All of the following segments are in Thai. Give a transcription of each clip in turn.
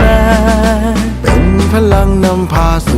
มา เป็นพลังนำพาสู่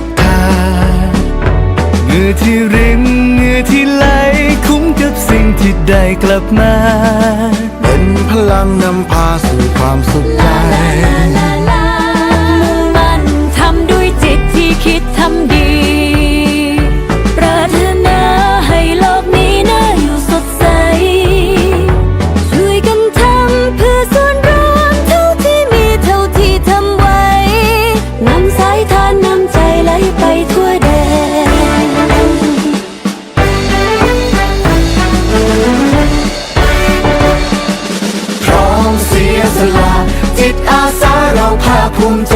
ธา เหงื่อที่รินเหงื่อที่ไหลคุ้มกับสิ่งที่ได้กลับมา เป็นพลังนำพาสู่ความสุขใจลาลามุ่งมั่นทำด้วยจิตที่คิด ไปทั่วแดนพร้อมเสียสละจิตอาสาเราภาคภูมิใจ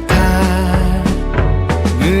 เหงื่